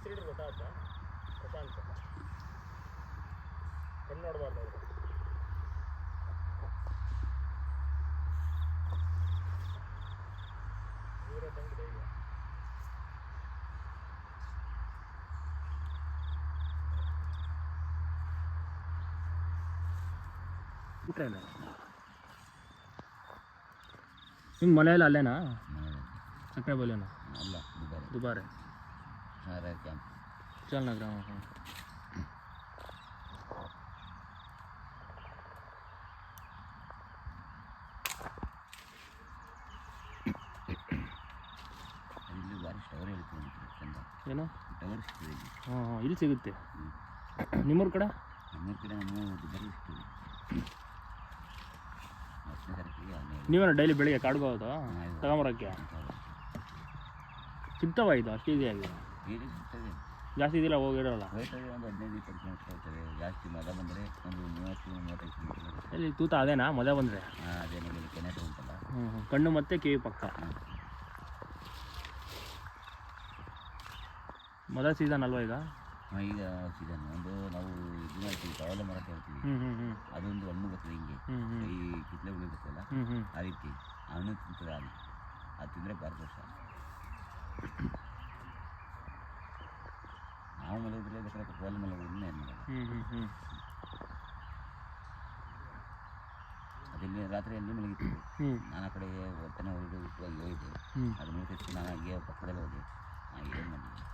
ಹೆಸರಿಡ್ರು ಗೊತ್ತಾ ಪ್ರಶಾಂತ್. ಕಣ್ಣು ನೋಡಬಾರ್ದು ಅವರು. ನಿಮ್ಮ ಮನೆಯಲ್ಲಿ ಅಲ್ಲೇನಾ? ಸಕ್ಕರೆ ಬಲೇನಾ ಅಲ್ಲ ದುಬಾರಿ. ಟವರ್ ಹೇಳ್ತೀನಿ ಚಂದ. ಏನು? ಹಾಂ ಹಾಂ ಇಲ್ಲಿ. ಸಿಗುತ್ತೆ. ನಿಮ್ಮೂರ ಕಡೆ? ನಮ್ಮ ಕಡೆ ನಮ್ಮ ದುಬಾರಿ ಸಿಗ್ತದೆ ಹತ್ತನೇ ತಾರೀಕಿಗೆ ಹನ್ನೆರಡು. ನೀವೇನು ಡೈಲಿ ಬೆಳಿಗ್ಗೆ ಕಾಡ್ಬೋದು. ತಗೊಂಬರೋಕ್ಕೆ? ಸಿಗ್ತಾವ ಇದು ಅಷ್ಟು ಈಸಿಯಾಗಿ ಜಾಸ್ತಿ ಇದಿಲ್ಲ ಹೋಗಿರೋಲ್ಲ. ಹೋಯ್ತದೆ ಒಂದು ಹದಿನೈದು ಇಪ್ಪತ್ತು ಕಿಲೋಮೀಟರ್ ಹೋಗ್ತದೆ ಜಾಸ್ತಿ ಮದ ಬಂದರೆ ಒಂದು ಮೂವತ್ತು ಮೂವತ್ತೈದು ಕಿಲೋಮೀಟರ್ ಇಲ್ಲಿ ತೂತ ಅದೇನಾ? ಮದ ಬಂದರೆ? ಹಾಂ ಅದೇ ನೋಡಿ ಕೆನೆಟ್ ಉಂಟಲ್ಲ ಹ್ಞೂ ಹ್ಞೂ ಕಣ್ಣು ಮತ್ತೆ ಕಿವಿ ಪಕ್ಕ. ಮದ ಸೀಸನ್ ಅಲ್ವಾ ಈಗ? ಹಾಂ ಈಗ ಸೀಸನ್ ಒಂದು ನಾವು ಇದು ಮಾಡ್ತೀವಿ ತವಲೆ ಮರ ಕೇಳ್ತೀವಿ ಅದೊಂದು ಹಣ್ಣು ಬರ್ತದೆ ಹಿಂಗೆ. ಈ ಕಿತ್ಲೆ ಹುಳಿ ಬರ್ತಲ್ಲ ಆ ರೀತಿ. ಅವನು ತಿಂತದೆ ಅದು ಅದು ತಿಂದರೆ ಭಾರಿ ದೋಷ ನಾವು ಏನು ಹ್ಞೂ ಹ್ಞೂ ಹ್ಞೂ ಅದೆಲ್ಲಿ ರಾತ್ರಿ ಎಲ್ಲಿ ಮಲಗಿತ್ತು ಹ್ಞೂ ನಾನು ಆ ಕಡೆ ಹೊತ್ತನೆ ಹೊರಡು ಹೋಗಿ ಹೋಗಿದ್ದೆ ಅದು ಮುಗಿಸಿ ನಾನು ಹಂಗೆ ಪಕ್ಕದಲ್ಲಿ ಹೋಗಿ ಏನು ಮಾಡಿದ್ದೆ